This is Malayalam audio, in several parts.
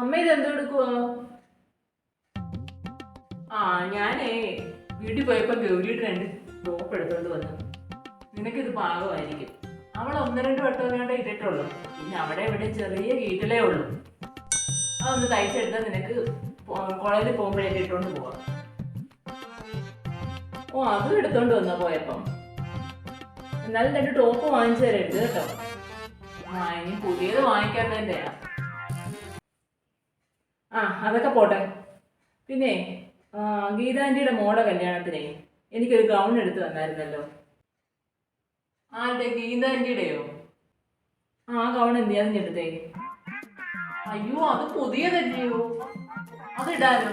അമ്മ ഇതെന്തോ എടുക്കുവോ ആ ഞാനേ വീട്ടിൽ പോയപ്പോ ഗൗരിയുടെ രണ്ട് ഡോപ്പ് എടുത്തോണ്ട് വന്നു. നിനക്കിത് പാകമായിരിക്കും. അവൾ ഒന്ന് രണ്ട് വട്ടം വേണ്ട ഇട്ടിട്ടുള്ളൂ. പിന്നെ അവിടെ ഇവിടെ ചെറിയ കീറ്റലേ ഉള്ളൂ. അതൊന്ന് തയ്ച്ചെടുത്താൽ നിനക്ക് കോളേജിൽ പോകുമ്പോഴേക്ക് ഇട്ടുകൊണ്ട് പോവാം. ഓ അതും എടുത്തോണ്ട് വന്നാ പോയപ്പം. എന്നാലും രണ്ട് ടോപ്പ് വാങ്ങിച്ചു തരരുത് കേട്ടോ. ആ ഇനി പുതിയത് വാങ്ങിക്കാത്തതിന്റെയാ ആ അതൊക്കെ പോട്ടെ. പിന്നെ ഗീതാന്റിയുടെ മോടെ കല്യാണത്തിനെ എനിക്കൊരു ഗൗൺ എടുത്ത് തന്നായിരുന്നല്ലോ. ആരുടെ? ഗീതാന്റിയുടെയോ ആ ഗൗൺ എന്തിയാന്ന് എടുത്തേ? അയ്യോ അത് പുതിയതല്ലയോ? അത് ഇടാനോ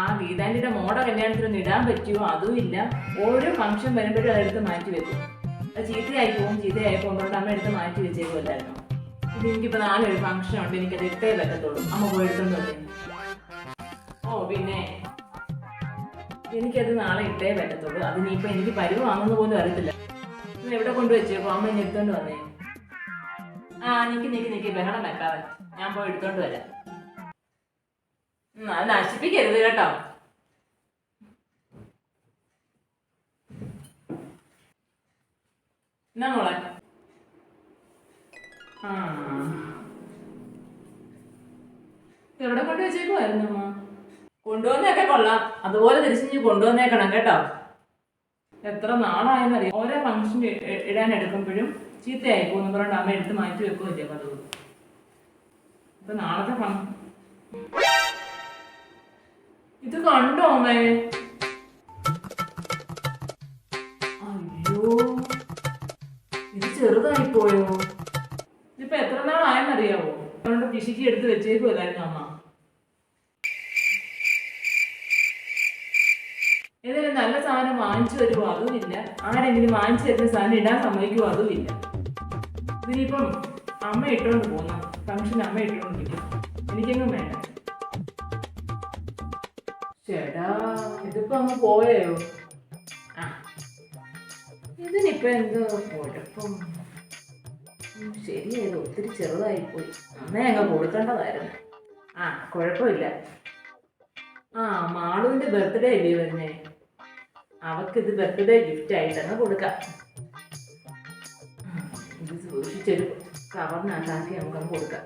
ആ ഗീതാന്റിയുടെ മോടെ കല്യാണത്തിനൊന്നും ഇടാൻ പറ്റുമോ? അതും ഇല്ല. ഓരോ ഫംഗ്ഷൻ വരുമ്പോഴും അതെടുത്ത് മാറ്റി വെക്കും. അത് ചീത്തയായി പോകും ചീത്തയായി പോകുമ്പോൾ അമ്മ എടുത്ത് മാറ്റി വെച്ചേക്കുമല്ലായിരുന്നു ഇത് നാളെ ഒരു ഫംഗ്ഷൻ ഉണ്ട് എനിക്കത് ഇട്ടേ പറ്റത്തുള്ളൂ. അമ്മ പോയി എടുത്തോണ്ട് വന്നേ. ഓ പിന്നെ എനിക്കത് നാളെ ഇട്ടേ പറ്റത്തുള്ളൂ. അത് ഇനിയിപ്പോൾ എനിക്ക് പരുവാണെന്ന് പോലും അറിയത്തില്ല. ഇത് എവിടെ കൊണ്ട് വെച്ചേക്കോ അമ്മ ഇനി എടുത്തോണ്ട് വന്നേ. ആ നിക്ക് നിക്ക് നിക്ക്. ബഹളം വെക്കാതെ. ഞാൻ പോയി എടുത്തോണ്ട് വരാം. അത് നശിപ്പിക്കരുത് കേട്ടോ. എന്നാ മോളെ? എവിടെ കൊണ്ടു വെച്ചേക്കുമായിരുന്നു അമ്മ? കൊണ്ടുവന്നേക്കെ കൊള്ളാം. അതുപോലെ തിരിച്ചു കൊണ്ടുവന്നേക്കണം കേട്ടോ. എത്ര നാളായെന്നറിയാം. ഓരോ ഫംഗ്ഷൻ ഇടാൻ എടുക്കുമ്പോഴും ചീത്തയായി പോകുന്നു പറഞ്ഞിട്ട് അമ്മ എടുത്ത് മാറ്റി വെക്കുകയല്ലേ അതുകൊണ്ട് ഇപ്പൊ നാളത്തെ ഫംഗ് ഇത് കണ്ടോ അമ്മേ? അയ്യോ. ഇത് ചെറുതായി പോയോ? ഇതിപ്പോ എത്ര നാളായെന്നറിയാവോ അതുകൊണ്ട് പിശുക്കി എടുത്ത് വെച്ചേക്കുമല്ലായിരുന്നു അമ്മ. ഏതായാലും നല്ല സാധനം വാങ്ങിച്ചു വരുമോ അതുമില്ല. ആരെങ്കിലും വാങ്ങിച്ചു തരുന്ന സാധനം ഇടാൻ സമ്മതിക്കുമോ അതുമില്ല. ഇതിനിപ്പം അമ്മ ഇട്ടുകൊണ്ട് പോകുന്ന. ഫംഗ്ഷൻ അമ്മ ഇട്ടുകൊണ്ടിരിക്കും എനിക്കെങ്ങും വേണ്ട. ചേട്ടാ ഇതിപ്പോ അങ്ങ് പോയോ? ഇതിനിപ്പോ എന്തോ കുഴപ്പം. ശരിയായത് ഒത്തിരി ചെറുതായി പോയി അന്നേ അങ്ങ് കൊടുക്കേണ്ടതായിരുന്നു. ആ കുഴപ്പമില്ല. ആ മാളുവിന്റെ ബർത്ത്ഡേ അല്ലേ വരുന്നേ? അവക്കിത് ബർത്ത്ഡേ ഗിഫ്റ്റ് ആയിട്ടങ്ങ് കൊടുക്കാം. ഇത് സൂക്ഷിച്ചൊരു കവറിനകത്താക്കി നമുക്കങ്ങ് കൊടുക്കാം.